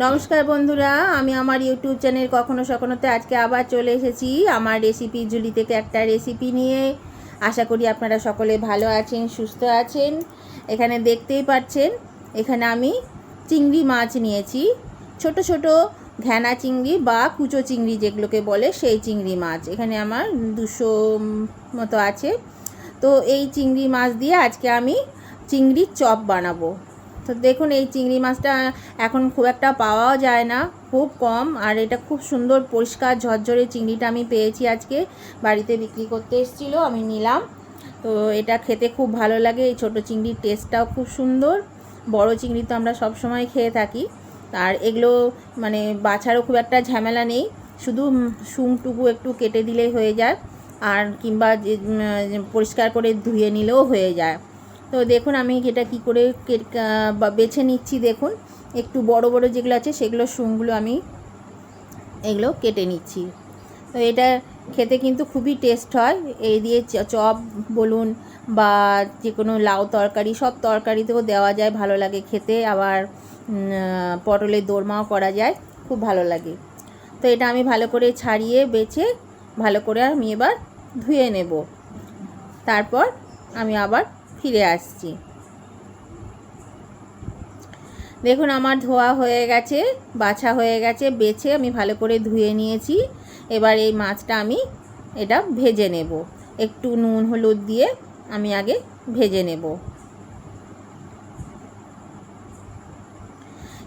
নমস্কার বন্ধুরা, আমি আমার ইউটিউব চ্যানেল কখনো সখনোতে আজকে আবার চলে এসেছি। আমার রেসিপি ঝুলি থেকে একটা রেসিপি নিয়ে। আশা করি আপনারা সকলে ভালো আছেন, সুস্থ আছেন। এখানে দেখতেই পাচ্ছেন, এখানে আমি চিংড়ি মাছ নিয়েছি। ছোট ছোট ঘ্যানা চিংড়ি বা কুচো চিংড়ি যেগুলোকে বলে, সেই চিংড়ি মাছ। এখানে আমার দুশো মতো আছে। তো এই চিংড়ি মাছ দিয়ে আজকে আমি চিংড়ির চপ বানাবো। তো দেখুন, এই চিংড়ি মাছটা এখন খুব একটা পাওয়াও যায় না, খুব কম। আর এটা খুব সুন্দর, পরিষ্কার, ঝরঝরে চিংড়িটা আমি পেয়েছি আজকে। বাড়িতে বিক্রি করতে এসেছিল, আমি নিলাম। তো এটা খেতে খুব ভালো লাগে, এই ছোটো চিংড়ির টেস্টটাও খুব সুন্দর। বড় চিংড়ি তো আমরা সব সময় খেয়ে থাকি। আর এগুলো মানে বাছারও খুব একটা ঝামেলা নেই, শুধু শুংটুকু একটু কেটে দিলেই হয়ে যায়। আর কিংবা পরিষ্কার করে ধুয়ে নিলেও হয়ে যায়। তো দেখুন আমি এটা কি করে বেছে নিচ্ছি দেখুন। একটু বড় বড় যেগুলো আছে সেগুলো শুংগুলো আমি এগুলো কেটে নিচ্ছি। তো এটা খেতে কিন্তু খুবই টেস্ট হয়। এই দিয়ে চপ বলুন বা যে কোনো লাউ তরকারি, সব তরকারিতেও দেওয়া যায়, ভালো লাগে খেতে। আবার পটলের দোরমাও করা যায়, খুব ভালো লাগে। তো এটা আমি ভালো করে ছাড়িয়ে, বেছে ভালো করে আমি এবার ধুয়ে নেব। তারপর আমি আবার ফিরে আসছি। দেখুন, আমার ধোয়া হয়ে গেছে, বাছা হয়ে গেছে, বেছে আমি ভালো করে ধুয়ে নিয়েছি। এবার এই মাছটা আমি এটা ভেজে নেব। একটু নুন, হলুদ দিয়ে আমি আগে ভেজে নেব।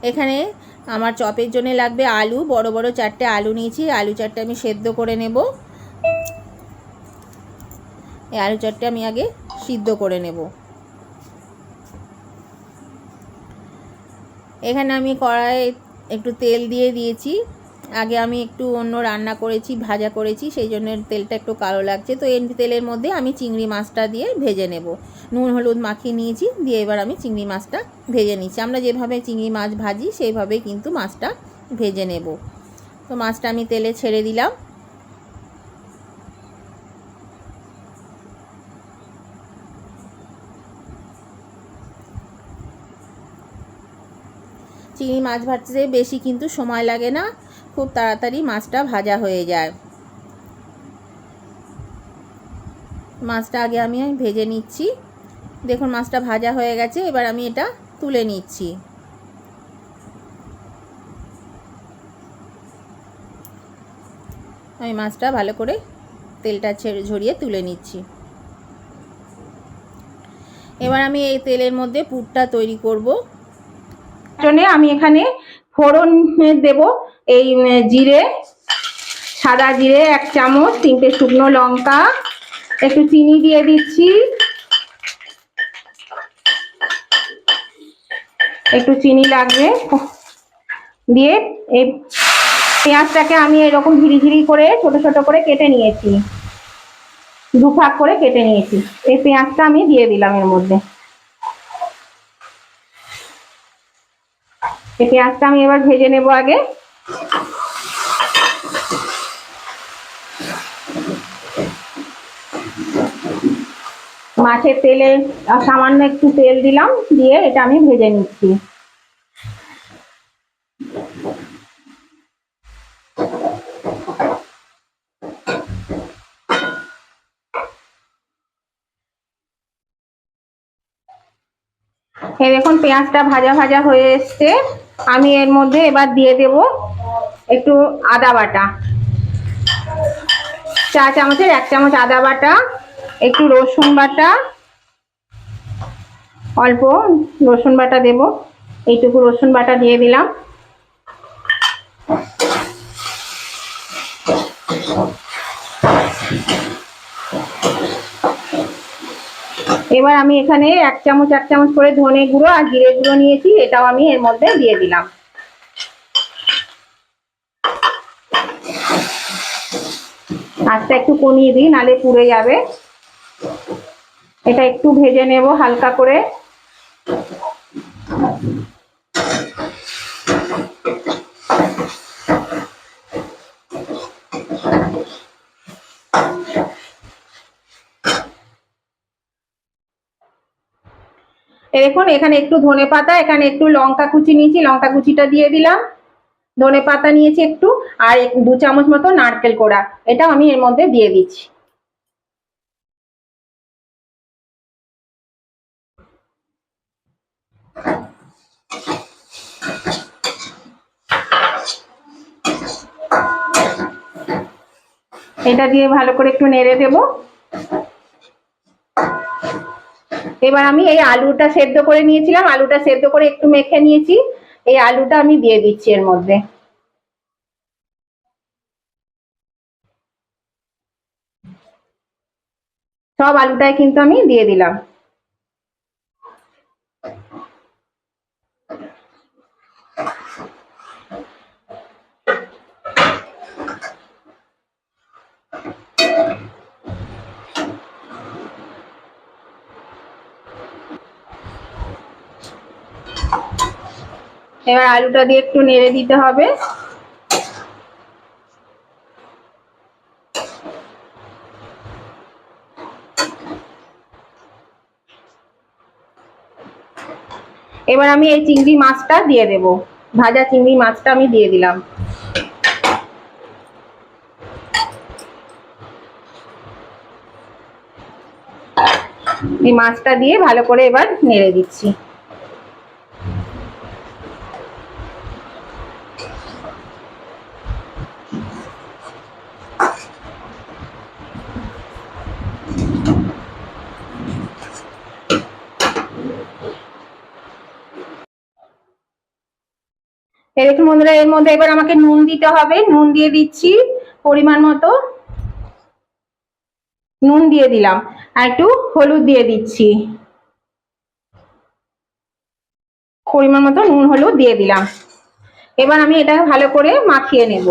এখানে আমার চপের জন্য লাগবে আলু, বড় বড় চারটে আলু নিয়েছি। আলু চারটে আমি সেদ্ধ করে নেব। এই আলু চারটে আমি আগে সিদ্ধ করে নেব। এখানে আমি কড়াই একটু তেল দিয়ে দিয়েছি। আগে আমি একটু অন্য রান্না করেছি, ভাজা করেছি, সেই জন্য তেলটা একটু কালো লাগছে। তো এই তেলের মধ্যে আমি চিংড়ি মাছটা দিয়ে ভেজে নেব। নুন, হলুদ মাখিয়ে নিয়েছি, দিয়ে এবার আমি চিংড়ি মাছটা ভেজে নিচ্ছি। আমরা যেভাবে চিংড়ি মাছ ভাজি, সেইভাবেই কিন্তু মাছটা ভেজে নেব। তো মাছটা আমি তেলে ছেড়ে দিলাম। চিংড়ি মাছ ভাজতে বেশি কিন্তু সময় লাগে না। খুব তাড়াতাড়ি মাছটা ভাজা হয়ে যায়। মাছটা আগে আমি ভেজে নিচ্ছি। দেখুন মাছটা ভাজা হয়ে গেছে, এবার আমি এটা তুলে নিচ্ছি। আমি মাছটা ভালো করে তেলটা ছেড়ে ঝরিয়ে তুলে নিচ্ছি। এবার আমি এই তেলের মধ্যে পুরটা তৈরি করব। জন্য আমি এখানে ফোড়ন দেব, এই জিরে, সাদা জিরে এক চামচ, তিনটে শুকনো লঙ্কা, একটু চিনি দিয়ে দিচ্ছি। একটু চিনি লাগবে। দিয়ে এই পেঁয়াজটাকে আমি এরকম ঝিরি ঝিরি করে, ছোট ছোট করে কেটে নিয়েছি। দু ভাগ করে কেটে নিয়েছি। এই পেঁয়াজটা আমি দিয়ে দিলাম এর মধ্যে। এই পেঁয়াজটা আমি এবার ভেজে নেব আগে। মাছের তেলে সামান্য একটু তেল দিলাম, দিয়ে এটা আমি ভেজে নিচ্ছি। দেখুন, পেঁয়াজটা ভাজা ভাজা হয়ে এসছে। আমি এর মধ্যে এবার দিয়ে দেব একটু আদা বাটা। চা চামচের এক চামচ আদা বাটা, একটু রসুন বাটা, অল্প রসুন বাটা দেব। এইটুকু রসুন বাটা দিয়ে দিলাম। এবার আমি এখানে এক চামচ এক চামচ করে ধনে গুঁড়ো আর জিরে গুঁড়ো নিয়েছি, এটাও আমি এর মধ্যে দিয়ে দিলাম। আস্তে একটু কমিয়ে দিই, নালে পুড়ে যাবে। এটা একটু ভেজে নেব হালকা করে। দেখুন, এখানে একটু ধনে পাতা, এখানে একটু লঙ্কা কুচি নিয়েছি, লঙ্কা কুচিটা দিয়ে দিলাম। ধনে পাতা নিয়েছি একটু, আর দু চামচ মতো নারকেল কোড়া, এটাও আমি এর মধ্যে দিয়ে দিচ্ছি। এটা দিয়ে ভালো করে একটু নেড়ে দেবো। এবার আমি এই আলুটা সেদ্ধ করে নিয়েছিলাম, আলুটা সেদ্ধ করে একটু মেখে নিয়েছি। এই আলুটা আমি দিয়ে দিচ্ছি এর মধ্যে। সব আলুটাই কিন্তু আমি দিয়ে দিলাম। এবার আলুটা দিয়ে একটু নেড়ে দিতে হবে। এবার আমি এই চিংড়ি মাছটা দিয়ে দেব। ভাজা চিংড়ি মাছটা আমি দিয়ে দিলাম। এই মাছটা দিয়ে ভালো করে এবার নেড়ে দিচ্ছি। এই বন্ধুরা, এর মধ্যে এবার আমাকে নুন দিতে হবে। নুন দিয়ে দিচ্ছি পরিমাণ মতো। নুন দিয়ে দিলাম। আর একটু হলুদ দিয়ে দিচ্ছি। পরিমাণ মতো নুন, হলুদ দিয়ে দিলাম। এবার আমি এটা ভালো করে মাখিয়ে নেব।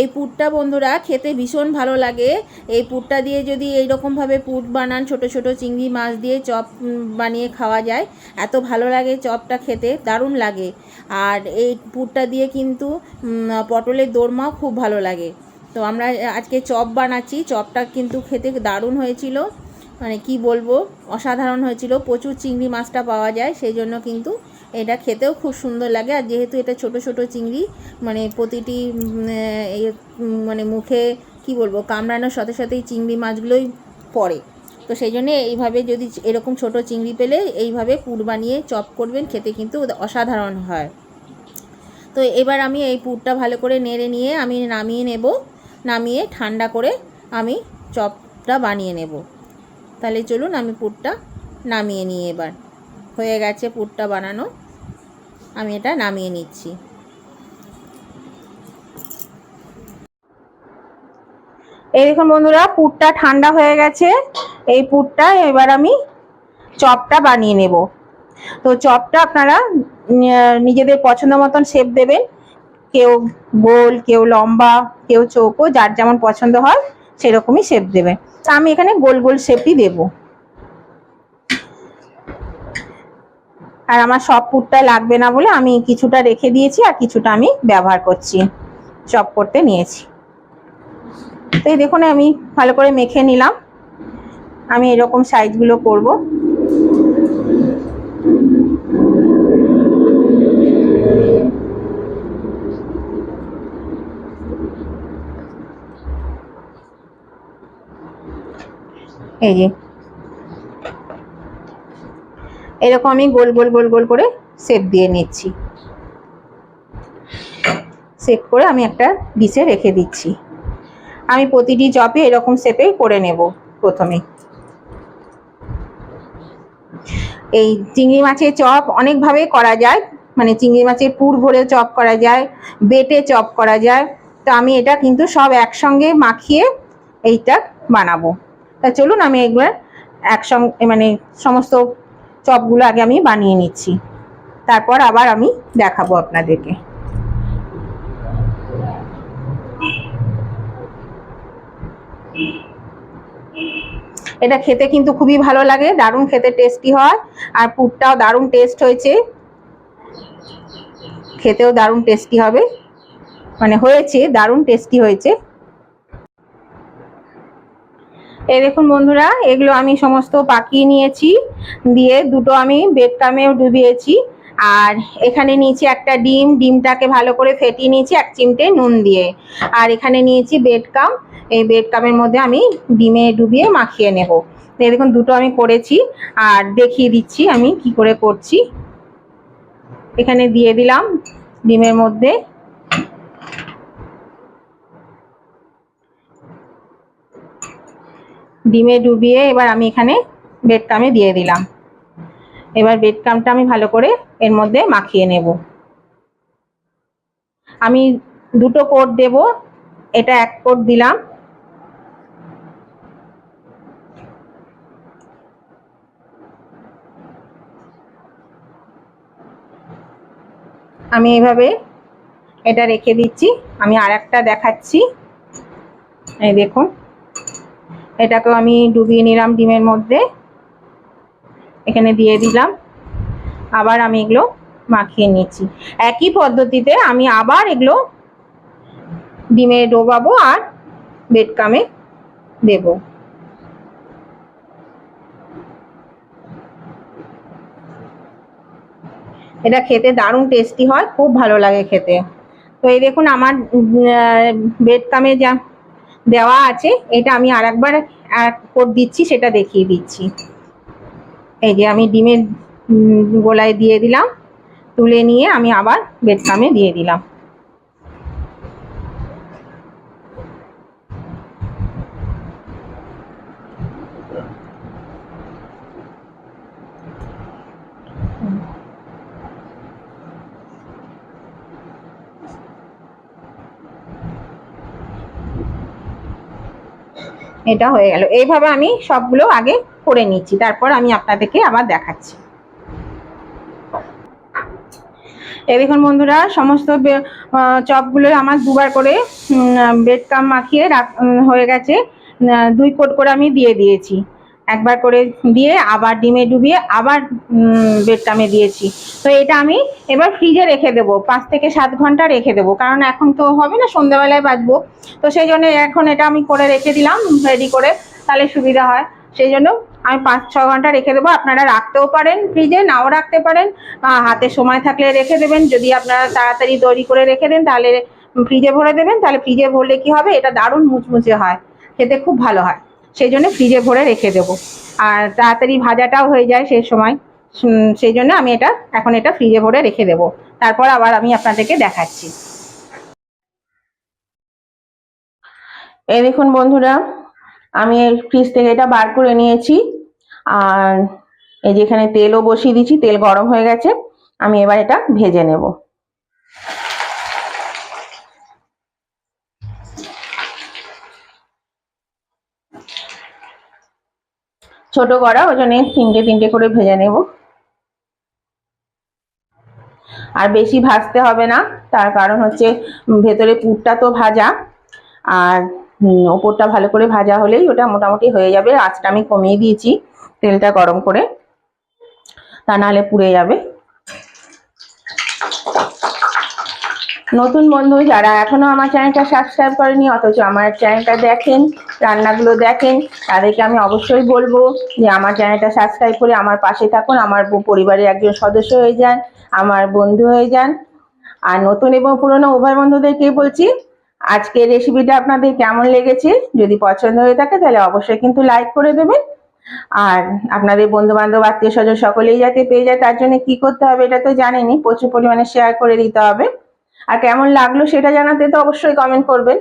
এই পুরটা বন্ধুরা খেতে ভীষণ ভালো লাগে। এই পুরটা দিয়ে যদি এই এইরকমভাবে পুর বানান, ছোট ছোট চিংড়ি মাছ দিয়ে চপ বানিয়ে খাওয়া যায়, এত ভালো লাগে চপটা খেতে, দারুণ লাগে। আর এই পুরটা দিয়ে কিন্তু পটলের দোরমাও খুব ভালো লাগে। তো আমরা আজকে চপ বানাচ্ছি, চপটা কিন্তু খেতে দারুণ হয়েছিল। মানে কি বলব, অসাধারণ হয়েছিল। প্রচুর চিংড়ি মাছটা পাওয়া যায়, সেই জন্য কিন্তু এটা খেতেও খুব সুন্দর লাগে। আর যেহেতু এটা ছোট ছোট চিংড়ি মানে প্রতিটি মানে মুখে, কি বলব, কামড়ানোর সাথে সাথেই চিংড়ি মাছগুলোই পড়ে। তো সেই জন্য এইভাবে যদি এরকম ছোট চিংড়ি পেলে এইভাবে পুর বানিয়ে চপ করবেন, খেতে কিন্তু অসাধারণ হয়। তো এবার আমি এই পুরটা ভালো করে নেড়ে নিয়ে আমি নামিয়ে নেব। নামিয়ে ঠান্ডা করে আমি চপটা বানিয়ে নেব। তাহলে চলুন আমি পুরটা নামিয়ে নিই এবার। হয়ে গেছে পুরটা বানানো। আমি এটা নামিয়ে নিচ্ছি। এই দেখুন বন্ধুরা, পুরটা ঠান্ডা হয়ে গেছে। এই পুরটা এবার আমি চপটা বানিয়ে নেব। তো চপটা আপনারা নিজেদের পছন্দ মতন শেপ দেবেন। কেউ গোল, কেউ লম্বা, কেউ চৌকো, যার যেমন পছন্দ হয়, সেরকমই শেপ দেবে তা আমি এখানে গোল গোল শেপই দেব। আর আমার সব পুরটা লাগবে না বলে আমি কিছুটা রেখে দিয়েছি আর কিছুটা আমি ব্যবহার করছি। চপ করতে নিয়েছি। তো এই দেখুন, আমি ভালো করে মেখে নিলাম। আমি এরকম সাইজগুলো করব। এই যে এরকম আমি গোল গোল গোল গোল করে শেপ দিয়ে নিচ্ছি। শেপ করে আমি একটা ডিশে রেখে দিচ্ছি। আমি প্রতিটি চপে এরকম শেপেই করে নেব প্রথমে। এই চিংড়ি মাছের চপ অনেকভাবে করা যায় মানে চিংড়ি মাছের পুর ভরে চপ করা যায়, বেটে চপ করা যায়। তো আমি এটা কিন্তু সব একসঙ্গে মাখিয়ে এইটা বানাবো। তা চলুন আমি একবার একসঙ্গে মানে সমস্ত চপগুলো আগে আমি বানিয়ে নিচ্ছি। তারপর আবার আমি দেখাবো আপনাদেরকে। এটা খেতে কিন্তু খুবই ভালো লাগে, দারুণ খেতে টেস্টি হয়, আর পুরটাও দারুণ টেস্ট হয়েছে। খেতেও দারুণ টেস্টি হবে। মানে হয়েছে, দারুণ টেস্টি হয়েছে। এই দেখুন বন্ধুরা, এগুলো আমি সমস্ত পাকিয়ে নিয়েছি, দিয়ে দুটো আমি বেডকামেও ডুবিয়েছি, আর এখানে নিয়েছি একটা ডিম, ডিমটাকে ভালো করে ফেটিয়ে নিয়েছি এক চিমটে নুন দিয়ে, আর এখানে নিয়েছি বেডকাম, এই বেডকামের মধ্যে আমি ডিমে ডুবিয়ে মাখিয়ে নেব। দেখুন, দুটো আমি করেছি, আর দেখিয়ে দিচ্ছি আমি কি করে করছি। এখানে দিয়ে দিলাম ডিমের মধ্যে। ডিমে ডুবিয়ে এবার আমি এখানে বেডকামে দিয়ে দিলাম। এবার বেডকামটা আমি ভালো করে এর মধ্যে মাখিয়ে নেব। আমি দুটো কোট দেব, এটা এক কোট দিলাম। আমি এভাবে এটা রেখে দিচ্ছি। আমি আর একটা দেখাচ্ছি। এই দেখুন। এটাকেও আমি ডুবিয়ে নিলাম ডিমের মধ্যে। এখানে দিয়ে দিলাম। আবার আমি এগুলো মাখিয়ে নিচ্ছি একই পদ্ধতিতে আমি আবার এগুলো ডিমে ডোবাবো আর বেডকামে দেব। এটা খেতে দারুণ টেস্টি হয়, খুব ভালো লাগে খেতে। তো এই দেখুন আমার বেডকামে যা দেওয়া আছে, এটা আমি আর একবার এক কোট দিচ্ছি, সেটা দেখিয়ে দিচ্ছি। এই যে আমি ডিমের গোলায় দিয়ে দিলাম, তুলে নিয়ে আমি আবার বেডকামে দিয়ে দিলাম। এটা হয়ে গেল। এইভাবে আমি সবগুলো আগে করে নিচ্ছি তারপর আমি আপনাদেরকে আবার দেখাচ্ছি। এই দেখুন বন্ধুরা, সমস্ত চপগুলো আমার দুবার করে বেড কাম মাখিয়ে রাখ- হয়ে গেছে। দুই কোট করে আমি দিয়ে দিয়েছি। একবার করে দিয়ে আবার ডিমে ডুবিয়ে আবার বেড কামে দিয়েছি। তো এটা আমি এবার ফ্রিজে রেখে দেবো, পাঁচ থেকে সাত ঘণ্টা রেখে দেবো, কারণ এখন তো হবে না, সন্ধ্যাবেলায় বাজবো। তো সেই জন্য এখন এটা আমি করে রেখে দিলাম রেডি করে, তাহলে সুবিধা হয়। সেই জন্য আমি পাঁচ, ছ ঘণ্টা রেখে দেবো, আপনারা রাখতেও পারেন ফ্রিজে, নাও রাখতে পারেন। হাতে সময় থাকলে রেখে দেবেন, যদি আপনারা তাড়াতাড়ি তৈরি করে রেখে দেন, তাহলে ফ্রিজে ভরে দেবেন, তাহলে ফ্রিজে ভরলে কি হবে, এটা দারুণ মুচমুচে হয়, খেতে খুব ভালো হয়। সেই জন্য ফ্রিজে ভরে রেখে দেবো। আর তাড়াতাড়ি ভাজাটাও হয়ে যায় সেই সময়। সেই জন্য আমি এটা, এখন এটা ফ্রিজে ভরে রেখে দেবো। তারপর আবার আমি আপনাদেরকে দেখাচ্ছি। এই দেখুন বন্ধুরা, আমি ফ্রিজ থেকে এটা বার করে নিয়েছি। আর এই যে এখানে তেলও বসিয়ে দিয়েছি, তেল গরম হয়ে গেছে। আমি এবার এটা ভেজে নেব। ছোট করা, ওই জন্য তিনটে তিনটে করে ভেজে নেব। আর বেশি ভাজতে হবে না, তার কারণ হচ্ছে ভেতরে পুরটা তো ভাজা, আর ওপরটা ভালো করে ভাজা হলেই ওটা মোটামুটি হয়ে যাবে। আঁচটা আমি কমিয়ে দিয়েছি তেলটা গরম করে, তা নাহলে পুড়ে যাবে। নতুন বন্ধু যারা এখনও আমার চ্যানেলটা সাবস্ক্রাইব করেনি, অথচ আমার চ্যানেলটা দেখেন রান্নাগুলো দেখেন, তাদেরকে আমি অবশ্যই বলব যে আমার চ্যানেলটা সাবস্ক্রাইব করে আমার পাশে থাকুন, আমার পরিবারের একজন সদস্য হয়ে যান, আমার বন্ধু হয়ে যান। আর নতুন এবং পুরনো উভয় বন্ধুদেরকে বলছি, আজকের রেসিপিটা আপনাদের কেমন লেগেছে? যদি পছন্দ হয়ে থাকে তাহলে অবশ্যই কিন্তু লাইক করে দেবেন। আর আপনাদের বন্ধু বান্ধব আত্মীয় স্বজন সকলেই যাতে পেয়ে যায়, তার জন্য কি করতে হবে এটা তো জানেনই, প্রচুর পরিমাণে শেয়ার করে দিতে হবে। আর কেমন লাগল সেটা জানাতে তো অবশ্যই কমেন্ট করবেন।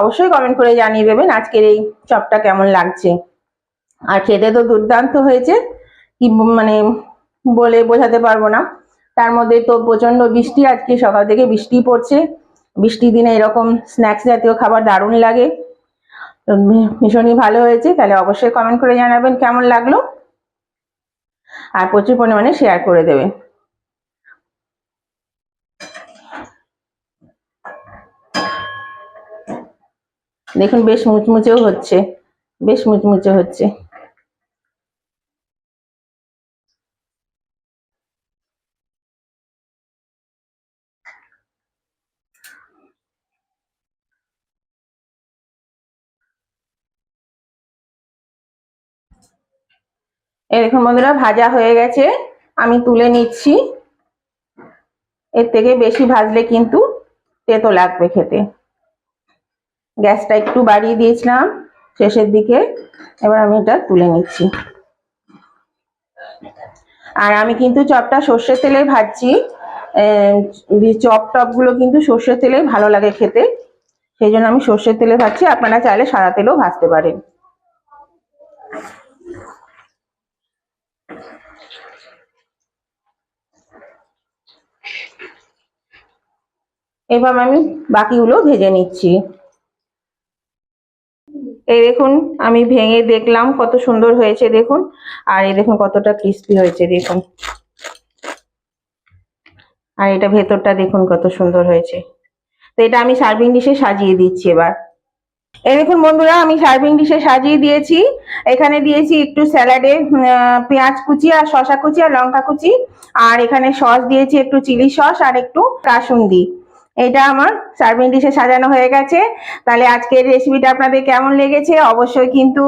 অবশ্যই কমেন্ট করে জানিয়ে দেবেন আজকের এই চপটা কেমন লাগছে। আর খেতে তো দুর্দান্ত হয়েছে, কি মানে বলে বোঝাতে পারব না। তার মধ্যে তো প্রচণ্ড বৃষ্টি, আজকে সকাল থেকে বৃষ্টি পড়ছে। বৃষ্টির দিনে এরকম স্ন্যাক্স জাতীয় খাবার দারুণ লাগে। ভীষণই ভালো হয়েছে, তাহলে অবশ্যই কমেন্ট করে জানাবেন কেমন লাগল। আর প্রচুর পরিমাণে শেয়ার করে দেবেন। দেখুন, বেশ মুচমুচেও হচ্ছে, বেশ মুচমুচে হচ্ছে। এই দেখুন বন্ধুরা, ভাজা হয়ে গেছে, আমি তুলে নিচ্ছি। এর থেকে বেশি ভাজলে কিন্তু তেতো লাগবে খেতে। গ্যাসটা একটু বাড়িয়ে দিয়েছিলাম, শেষের দিকে। এবার আমি এটা তুলে নিচ্ছি। আর আমি কিন্তু চপটা সর্ষের তেলে ভাজছি। চপ টপগুলো কিন্তু সর্ষের তেলে ভালো লাগে খেতে, সেই জন্য আমি সর্ষের তেলে ভাজছি। আপনারা চাইলে সাদা তেলেও ভাজতে পারেন। এবার আমি বাকিগুলো ভেজে নিচ্ছি। এই দেখুন, আমি ভেঙে দেখলাম কত সুন্দর হয়েছে, দেখুন। আর এই দেখুন কতটা ক্রিস্পি হয়েছে, দেখুন। আর এটা ভেতরটা দেখুন কত সুন্দর হয়েছে। তো এটা আমি সার্ভিং ডিশে সাজিয়ে দিচ্ছি এবার। এই দেখুন বন্ধুরা, আমি সার্ভিং ডিশে সাজিয়ে দিয়েছি। এখানে দিয়েছি একটু স্যালাডে পেঁয়াজ কুচি আর শশা কুচি আর লঙ্কা কুচি। আর এখানে সস দিয়েছি একটু চিলি সস আর একটু কাসুন্দি। এটা আমার সার্ভিং ডিশে সাজানো হয়ে গেছে। তাহলে আজকের রেসিপিটা আপনাদের কেমন লেগেছে অবশ্যই কিন্তু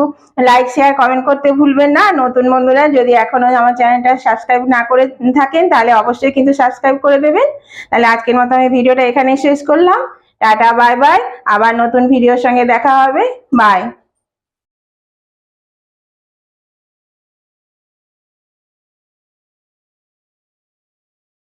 লাইক শেয়ার কমেন্ট করতে ভুলবেন না। নতুন বন্ধুরা যদি এখনও আমার চ্যানেলটা সাবস্ক্রাইব না করে থাকেন, তাহলে অবশ্যই কিন্তু সাবস্ক্রাইব করে দেবেন। তাহলে আজকের মতো আমি ভিডিওটা এখানে শেষ করলাম। টাটা বাই বাই আবার নতুন ভিডিওর সঙ্গে দেখা হবে। বাই